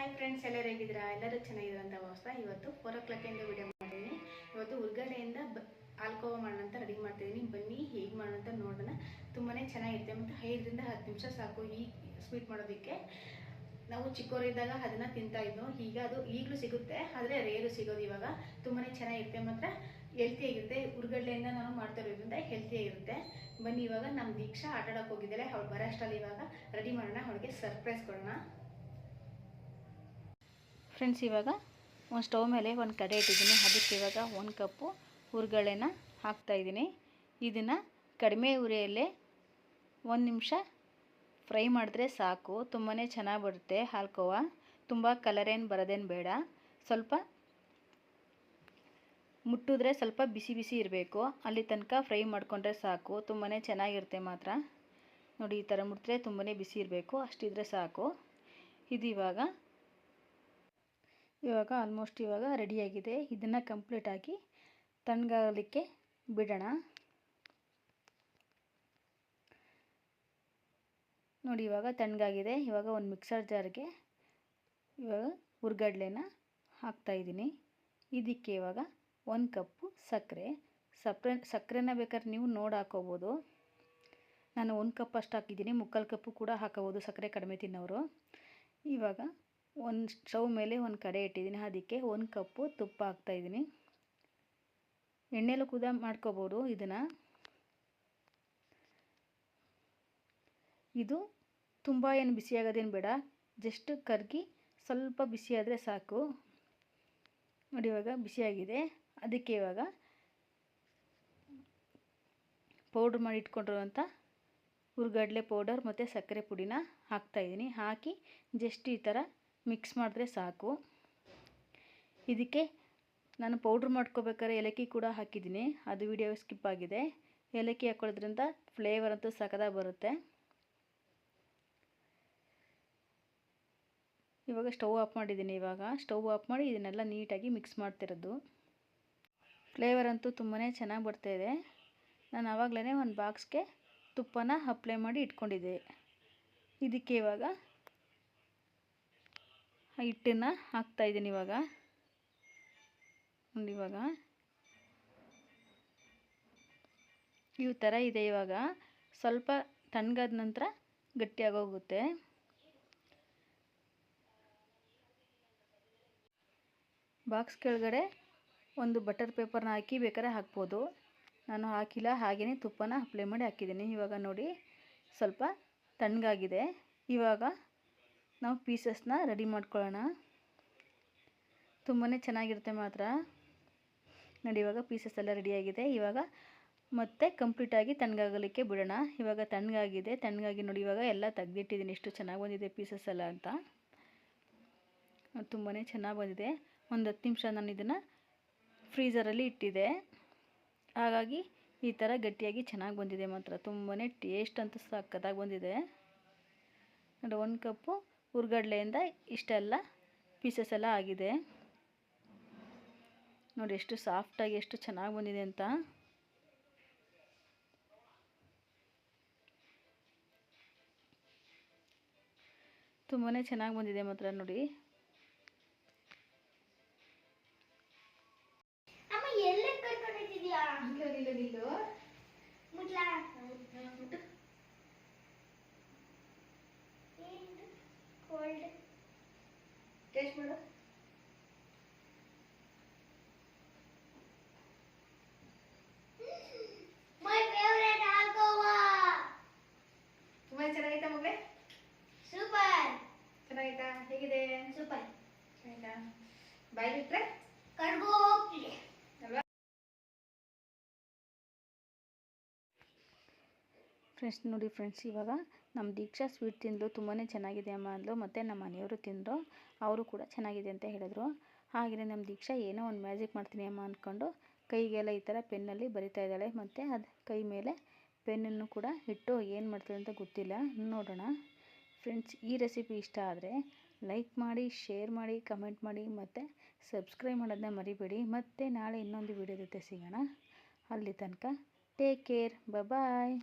Hi friends ಎಲ್ಲರೂ ಹೇಗಿದ್ದೀರಾ? ಎಲ್ಲರೂ ಚೆನ್ನಾಗಿರೋಂಥ ಅಂತ ಇವತ್ತು ಫೋರ್ ಓ ಕ್ಲಾಕಿಂದ ವಿಡಿಯೋ ಮಾಡಿದ್ದೀನಿ ಇವತ್ತು ಉರ್ಗಡೆಯಿಂದ ಬ ಆಲ್ಕೋವಾ ಮಾಡೋಣ ಅಂತ ರೆಡಿ ಮಾಡ್ತಿದ್ದೀನಿ. ಬನ್ನಿ, ಹೇಗೆ ಮಾಡೋಣ ಅಂತ ನೋಡೋಣ. ತುಂಬಾ ಚೆನ್ನಾಗಿರುತ್ತೆ. ಮತ್ತು ಐದರಿಂದ ಹತ್ತು ನಿಮಿಷ ಸಾಕು ಈ ಸ್ವೀಟ್ ಮಾಡೋದಕ್ಕೆ. ನಾವು ಚಿಕ್ಕವರಿದ್ದಾಗ ಅದನ್ನು ತಿಂತಾ ಇದ್ವು. ಈಗ ಅದು ಈಗಲೂ ಸಿಗುತ್ತೆ. ಆದರೆ ರೇರು ಸಿಗೋದು ಇವಾಗ. ತುಂಬಾ ಚೆನ್ನಾಗಿರುತ್ತೆ. ಮಾತ್ರ ಹೆಲ್ತಿಯಾಗಿರುತ್ತೆ ಉರ್ಗಡ್ಲೆಯಿಂದ ನಾನು ಮಾಡ್ತಾ ಇರೋದ್ರಿಂದ ಹೆಲ್ತಿಯಾಗಿರುತ್ತೆ ಬನ್ನಿ, ಇವಾಗ ನಮ್ಮ ದೀಕ್ಷಾ ಆಟಾಡೋಕೆ ಹೋಗಿದ್ದಾರೆ ಹೋಗಿದ್ದಾಳೆ. ಅವಳು ಬರೋ ಅಷ್ಟರಲ್ಲಿ ಇವಾಗ ರೆಡಿ ಮಾಡೋಣ. ಅವಳಿಗೆ ಸರ್ಪ್ರೈಸ್ ಕೊಡೋಣ. ಫ್ರೆಂಡ್ಸ್ ಇವಾಗ ಒಂದು ಸ್ಟವ್ ಮೇಲೆ ಒಂದು ಕಡೆ ಇಟ್ಟಿದ್ದೀನಿ. ಅದಕ್ಕೆ ಇವಾಗ ಒಂದು ಕಪ್ಪು ಹುರ್ಗಳೆನ ಹಾಕ್ತಾಯಿದ್ದೀನಿ ಇದನ್ನು ಕಡಿಮೆ ಉರಿಯಲ್ಲೇ ಒಂದು ನಿಮಿಷ ಫ್ರೈ ಮಾಡಿದ್ರೆ ಸಾಕು. ತುಂಬಾ ಚೆನ್ನಾಗಿ ಬರುತ್ತೆ ಹಾಲ್ಕೋವ ತುಂಬ ಕಲರೇನು ಬರೋದೇನು ಬೇಡ. ಸ್ವಲ್ಪ ಮುಟ್ಟಿದ್ರೆ ಸ್ವಲ್ಪ ಬಿಸಿ ಬಿಸಿ ಇರಬೇಕು. ಅಲ್ಲಿ ತನಕ ಫ್ರೈ ಮಾಡಿಕೊಂಡ್ರೆ ಸಾಕು. ತುಂಬಾ ಚೆನ್ನಾಗಿರುತ್ತೆ ಮಾತ್ರ. ನೋಡಿ, ಈ ಥರ ಮುಟ್ಟಿದ್ರೆ ತುಂಬಾ ಬಿಸಿ ಇರಬೇಕು. ಅಷ್ಟಿದ್ರೆ ಸಾಕು. ಇದು ಇವಾಗ ಆಲ್ಮೋಸ್ಟ್ ಇವಾಗ ರೆಡಿಯಾಗಿದೆ ಇದನ್ನು ಕಂಪ್ಲೀಟಾಗಿ ತಣ್ಣಗಾಗಲಿಕ್ಕೆ ಬಿಡೋಣ. ನೋಡಿ, ಇವಾಗ ತಣ್ಣಗಾಗಿದೆ ಇವಾಗ ಒಂದು ಮಿಕ್ಸರ್ ಜಾರ್ಗೆ ಇವಾಗ ಹುರ್ಗಡ್ಲೆನ ಹಾಕ್ತಾಯಿದ್ದೀನಿ ಇದಕ್ಕೆ ಇವಾಗ ಒಂದು ಕಪ್ಪು ಸಕ್ಕರೆ. ಸಕ್ಕರೆ, ಸಕ್ಕರೆನ ಬೇಕಾದ್ರೆ ನೀವು ನೋಡಿ ಹಾಕೋಬೋದು. ನಾನು ಒಂದು ಕಪ್ ಅಷ್ಟು ಹಾಕಿದ್ದೀನಿ. ಮುಕ್ಕಾಲು ಕಪ್ಪು ಕೂಡ ಹಾಕೋಬೋದು ಸಕ್ಕರೆ ಕಡಿಮೆ ತಿನ್ನೋರು. ಇವಾಗ ಒಂದು ಸ್ಟವ್ ಮೇಲೆ ಒಂದು ಕಡೆ ಇಟ್ಟಿದ್ದೀನಿ. ಅದಕ್ಕೆ ಒಂದು ಕಪ್ಪು ತುಪ್ಪ ಹಾಕ್ತಾಯಿದ್ದೀನಿ ಎಣ್ಣೆಲೂ ಕುದ ಮಾಡ್ಕೋಬೋದು ಇದನ್ನು. ಇದು ತುಂಬ ಏನು ಬಿಸಿ ಆಗೋದೇನು ಬೇಡ. ಜಸ್ಟ್ ಕರ್ಗಿ ಸ್ವಲ್ಪ ಬಿಸಿ ಆದರೆ ಸಾಕು. ನೋಡಿ ಇವಾಗ ಬಿಸಿಯಾಗಿದೆ ಅದಕ್ಕೆ ಇವಾಗ ಪೌಡ್ರ್ ಮಾಡಿ ಇಟ್ಕೊಂಡಿರುವಂಥ ಹುರ್ಗಡ್ಲೆ ಪೌಡರ್ ಮತ್ತು ಸಕ್ಕರೆ ಪುಡಿನ ಹಾಕ್ತಾಯಿದ್ದೀನಿ ಹಾಕಿ ಜಸ್ಟ್ ಈ ಥರ ಮಿಕ್ಸ್ ಮಾಡಿದ್ರೆ ಸಾಕು. ಇದಕ್ಕೆ ನಾನು ಪೌಡ್ರ್ ಮಾಡ್ಕೋಬೇಕಾದ್ರೆ ಏಲಕ್ಕಿ ಕೂಡ ಹಾಕಿದ್ದೀನಿ. ಅದು ವಿಡಿಯೋ ಸ್ಕಿಪ್ ಆಗಿದೆ. ಏಲಕ್ಕಿ ಹಾಕೊಳ್ಳೋದ್ರಿಂದ ಫ್ಲೇವರ್ ಅಂತೂ ಸಖತ್ತಾಗಿ ಬರುತ್ತೆ. ಇವಾಗ ಸ್ಟವ್ ಆಫ್ ಮಾಡಿದ್ದೀನಿ ಇವಾಗ. ಸ್ಟವ್ ಆಫ್ ಮಾಡಿ ಇದನ್ನೆಲ್ಲ ನೀಟಾಗಿ ಮಿಕ್ಸ್ ಮಾಡ್ತಿರೋದು. ಫ್ಲೇವರ್ ಅಂತೂ ತುಂಬಾ ಚೆನ್ನಾಗಿ ಬರ್ತಾಯಿದೆ ನಾನು ಆವಾಗಲೇ ಒಂದು ಬಾಕ್ಸ್ಗೆ ತುಪ್ಪನ ಅಪ್ಲೈ ಮಾಡಿ ಇಟ್ಕೊಂಡಿದ್ದೆ. ಇದಕ್ಕೆ ಇವಾಗ ಹಿಟ್ಟನ್ನು ಹಾಕ್ತಾಯಿದ್ದೀನಿ ಇವಾಗ. ನೋಡಿ ಇವಾಗ. ಈ ಥರ ಇದೆ ಇವಾಗ. ಸ್ವಲ್ಪ ತಣ್ಣಗಾದ ನಂತರ ಗಟ್ಟಿಯಾಗೋಗುತ್ತೆ ಬಾಕ್ಸ್ ಕೆಳಗಡೆ ಒಂದು ಬಟರ್ ಪೇಪರ್ನ ಹಾಕಿ ಬೇಕಾದ್ರೆ ಹಾಕ್ಬೋದು. ನಾನು ಹಾಕಿಲ್ಲ ಹಾಗೆಯೇ ತುಪ್ಪನ ಅಪ್ಲೈ ಮಾಡಿ ಹಾಕಿದ್ದೀನಿ. ಇವಾಗ ನೋಡಿ, ಸ್ವಲ್ಪ ತಣ್ಣಗಾಗಿದೆ. ಇವಾಗ ನಾವು ಪೀಸಸ್ನ ರೆಡಿ ಮಾಡ್ಕೊಳ್ಳೋಣ. ತುಂಬಾ ಚೆನ್ನಾಗಿರುತ್ತೆ ಮಾತ್ರ. ನೋಡಿ, ಇವಾಗ ಪೀಸಸ್ ಎಲ್ಲ ರೆಡಿಯಾಗಿದೆ ಇವಾಗ ಮತ್ತೆ ಕಂಪ್ಲೀಟಾಗಿ ತಣ್ಣಗಾಗಲಿಕ್ಕೆ ಬಿಡೋಣ. ಇವಾಗ ತಣ್ಣಗಾಗಿದೆ. ತಣ್ಣಗಾಗಿ ನೋಡಿ, ಇವಾಗ ಎಲ್ಲ ತೆಗೆದಿಟ್ಟಿದ್ದೀನಿ. ಎಷ್ಟು ಚೆನ್ನಾಗಿ ಬಂದಿದೆ ಪೀಸಸ್ ಎಲ್ಲ ಅಂತ. ತುಂಬಾ ಚೆನ್ನಾಗಿ ಬಂದಿದೆ. ಒಂದು ಹತ್ತು ನಿಮಿಷ ನಾನು ಇದನ್ನು ಫ್ರೀಸರಲ್ಲಿ ಇಟ್ಟಿದೆ. ಹಾಗಾಗಿ ಈ ಥರ ಗಟ್ಟಿಯಾಗಿ ಚೆನ್ನಾಗಿ ಬಂದಿದೆ ಮಾತ್ರ. ತುಂಬಾ ಟೇಸ್ಟ್ ಅಂತ ಸಕ್ಕತ್ತಾಗಿ ಬಂದಿದೆ. ನೋಡಿ, ಒಂದು ಕಪ್ಪು ಹುರ್ಗಡ್ಲೆಯಿಂದ ಇಷ್ಟೆಲ್ಲ ಪೀಸಸ್ ಎಲ್ಲ ಆಗಿದೆ. ನೋಡಿ ಎಷ್ಟು ಸಾಫ್ಟಾಗಿ ಎಷ್ಟು ಚೆನ್ನಾಗಿ ಬಂದಿದೆ ಅಂತ. ತುಂಬಾ ಚೆನ್ನಾಗಿ ಬಂದಿದೆ ಮಾತ್ರ ನೋಡಿ. ಮಾಡು ತುಂಬಾ ಚೆನ್ನಾಗೈತಾ ಮಗಳೇ? ಸೂಪರ್ ಚೆನ್ನಾಗೈತಾ? ಹೇಗಿದೆ? ಸೂಪರ್ ಆಯ್ತಾ ಬಾಯಿ ಬಿಟ್ರೆ? ಕಡ್ಗೋ ಹೋಗ್ತಿದೆ. ಫ್ರೆಂಡ್ಸ್ ನೋಡಿ ಫ್ರೆಂಡ್ಸ್ ಇವಾಗ ನಮ್ಮ ದೀಕ್ಷಾ ಸ್ವೀಟ್ ತಿಂದು ತುಂಬಾ ಚೆನ್ನಾಗಿದೆ ಅಮ್ಮ ಅಂದ್ಲು, ಮತ್ತು ನಮ್ಮ ಮನೆಯವರು ತಿಂದರು, ಅವರು ಕೂಡ ಚೆನ್ನಾಗಿದೆ ಅಂತ ಹೇಳಿದ್ರು. ಹಾಗೆಯೇ ನಮ್ಮ ದೀಕ್ಷಾ ಏನೋ ಒಂದು ಮ್ಯಾಜಿಕ್ ಮಾಡ್ತೀನಿ ಅಮ್ಮ ಅಂದ್ಕೊಂಡು ಕೈಗೆಲ್ಲ ಈ ಥರ ಪೆನ್ನಲ್ಲಿ ಬರಿತಾ ಇದ್ದಾಳೆ, ಮತ್ತು ಅದು ಕೈ ಮೇಲೆ ಪೆನ್ನನ್ನು ಕೂಡ ಇಟ್ಟು ಏನು ಮಾಡ್ತಾಳೆ ಅಂತ ಗೊತ್ತಿಲ್ಲ. ನೋಡೋಣ. ಫ್ರೆಂಡ್ಸ್ ಈ ರೆಸಿಪಿ ಇಷ್ಟ ಆದರೆ ಲೈಕ್ ಮಾಡಿ ಶೇರ್ ಮಾಡಿ ಕಮೆಂಟ್ ಮಾಡಿ, ಮತ್ತು ಸಬ್ಸ್ಕ್ರೈಬ್ ಮಾಡೋದನ್ನ ಮರಿಬೇಡಿ. ಮತ್ತು ನಾಳೆ ಇನ್ನೊಂದು ವೀಡಿಯೋ ಜೊತೆ ಸಿಗೋಣ. ಅಲ್ಲಿ ತನಕ ಟೇಕ್ ಕೇರ್ ಬಾಯ್